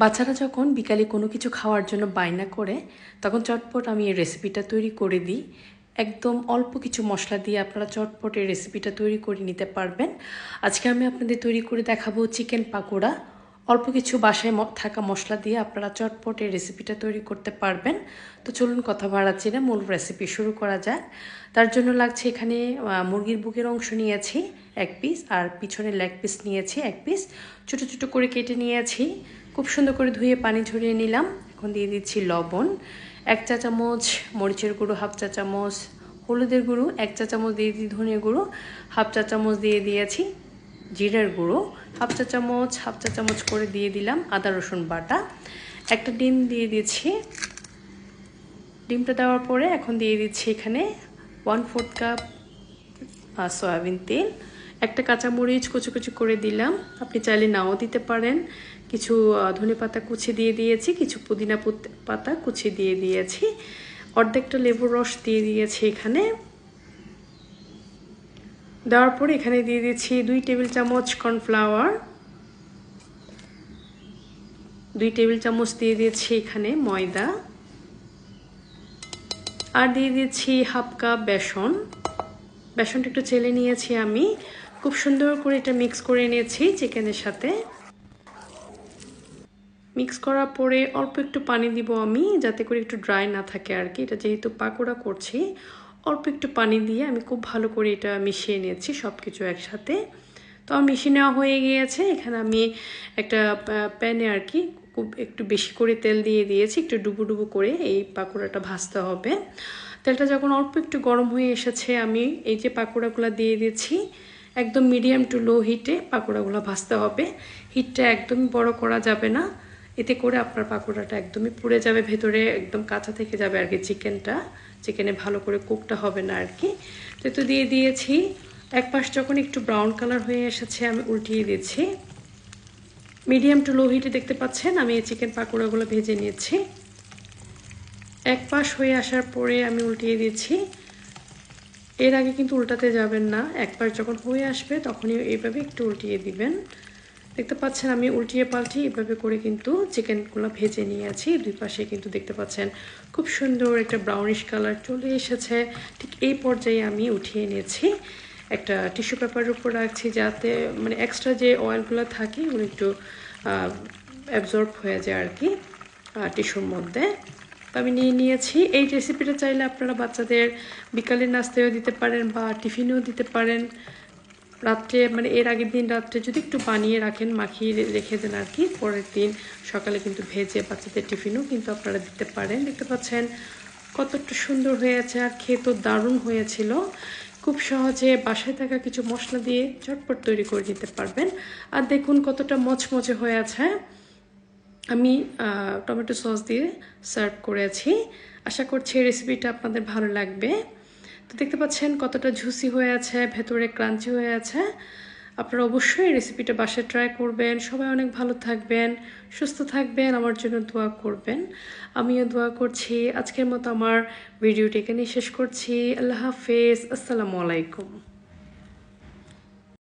বাচ্চারা যখন বিকালে কোনো কিছু খাওয়ার জন্য বায়না করে, তখন চটপট আমি এই রেসিপিটা তৈরি করে দিই। একদম অল্প কিছু মশলা দিয়ে আপনারা চটপট এই রেসিপিটা তৈরি করে নিতে পারবেন। আজকে আমি আপনাদের তৈরি করে দেখাবো চিকেন পাকোড়া। অল্প কিছু বাসায় থাকা মশলা দিয়ে আপনারা চটপট এই রেসিপিটা তৈরি করতে পারবেন। তো চলুন কথা বাড়াচ্ছি না, মূল রেসিপি শুরু করা যাক। তার জন্য লাগছে এখানে মুরগির বুকের অংশ নিয়েছি, এক পিস আর পিছনে লেগ পিস নিয়েছি, এক পিস ছোটো ছোটো করে কেটে নিয়েছি। খুব সুন্দর করে ধুয়ে পানি ঝরিয়ে নিলাম। এখন দিয়ে দিচ্ছি লবণ, এক চা চামচ মরিচের গুঁড়ো, হাফ চা চামচ হলুদের গুঁড়ো, এক চা চামচ দিয়ে দিই ধনিয়া গুঁড়ো, হাফ চা চামচ দিয়ে দিয়েছি জিরার গুঁড়ো, হাফ চা চামচ, হাফ চা চামচ করে দিয়ে দিলাম আদা, রসুন বাটা। একটা ডিম দিয়ে দিয়েছি ডিমটা দেওয়ার পরে এখন দিয়ে দিচ্ছি এখানে ওয়ান ফোর্থ কাপ সয়াবিন তেল। একটা কাঁচামরিচ কুচি কুচি করে দিলাম। আপনি চাইলে নাও দিতে পারেন। কিছু ধনে পাতা কুচি দিয়ে দিয়েছি, কিছু পুদিনা পাতা কুচি দিয়ে দিয়েছি। অর্ধেকটা লেবুর রস দিয়ে দিয়েছি এখানে। দেওয়ার পরে এখানে দিয়ে দিচ্ছি দুই টেবিল চামচ কর্নফ্লাওয়ার। দুই টেবিল চামচ দিয়ে দিয়েছি এখানে ময়দা। আর দিয়ে দিচ্ছি হাফ কাপ বেসন। বেসনটা একটু চেলে নিয়েছি আমি। খুব সুন্দর করে এটা মিক্স করে নিয়েছি চিকেনের সাথে। মিক্স করার পরে অল্প একটু পানি দিব আমি, যাতে করে একটু ড্রাই না থাকে আর কি। এটা যেহেতু পাকোড়া করছি, অল্প একটু পানি দিয়ে আমি খুব ভালো করে এটা মিশিয়ে নিয়েছি সব কিছু একসাথে। তো আমার মিশিয়ে নেওয়া হয়ে গিয়েছে, এখানে আমি একটা প্যানে আর কি খুব একটু বেশি করে তেল দিয়ে দিয়েছি, একটু ডুবো ডুবো করে এই পাকোড়াটা ভাজতে হবে। তেলটা যখন অল্প একটু গরম হয়ে এসেছে, আমি এই যে পাকোড়াগুলো দিয়ে দিয়েছি একদম মিডিয়াম টু লো হিটে পাকোড়াগুলো ভাজতে হবে। হিটটা একদমই বড় করা যাবে না। এতে করে আপনার পাকোড়াটা একদমই পুড়ে যাবে, ভেতরে একদম কাঁচা থেকে যাবে আর কি চিকেনটা। চিকেনে ভালো করে কুকটা হবে না আর কি। তো তো দিয়ে দিয়েছি। এক পাশ যখন একটু ব্রাউন কালার হয়ে এসেছে, আমি উল্টিয়ে দিয়েছি মিডিয়াম টু লো হিটে দেখতে পাচ্ছেন, আমি এই চিকেন পাকোড়াগুলো ভেজে নিয়েছি। এক পাশ হয়ে আসার পরে আমি উল্টিয়ে দিয়েছি এর আগে কিন্তু উল্টাতে যাবেন না। একবার যখন হয়ে আসবে তখনই এইভাবে একটু উল্টিয়ে দিবেন। দেখতে পাচ্ছেন আমি উল্টিয়ে পাল্টিয়ে এভাবে করে কিন্তু চিকেনগুলো ভেজে নিয়েছি দুই পাশে কিন্তু দেখতে পাচ্ছেন খুব সুন্দর একটা ব্রাউনিশ কালার চলে এসেছে। ঠিক এই পর্যায়ে আমি উঠিয়ে নিয়েছি। একটা টিস্যু পেপারের উপর রাখছি যাতে মানে এক্সট্রা যে অয়েলগুলো থাকে এগুলো একটু অ্যাবজর্ব হয়ে যায় আর কি টিস্যুর মধ্যে। তো আমি নিয়ে নিয়েছি। এই রেসিপিটা চাইলে আপনারা বাচ্চাদের বিকালের নাস্তায়ও দিতে পারেন বা টিফিনেও দিতে পারেন। রাত্রে মানে এর আগের দিন রাত্রে যদি একটু বানিয়ে রাখেন, মাখিয়ে রেখে দেন আর কি, পরের দিন সকালে কিন্তু ভেজে বাচ্চাদের টিফিনও কিন্তু আপনারা দিতে পারেন। দেখতে পাচ্ছেন কতটা সুন্দর হয়েছে আর খেয়ে তো দারুণ হয়েছিল। খুব সহজে বাসায় থাকা কিছু মশলা দিয়ে চটপট তৈরি করে নিতে পারবেন। আর দেখুন কতটা মচমচে হয়ে আছে আমি টমেটো সস দিয়ে সার্ভ করেছি। আশা করছি এই রেসিপিটা আপনাদের ভালো লাগবে। তো দেখতে পাচ্ছেন কতটা ঝুসি হয়ে আছে, ভেতরে ক্রাঞ্চি হয়ে আছে। আপনারা অবশ্যই রেসিপিটা বাসায় ট্রাই করবেন। সবাই অনেক ভালো থাকবেন, সুস্থ থাকবেন, আমার জন্য দোয়া করবেন। আমিও দোয়া করছি। আজকের মতো আমার ভিডিওটি এখানেই শেষ করছি। আল্লাহ হাফেজ। আসসালামু আলাইকুম।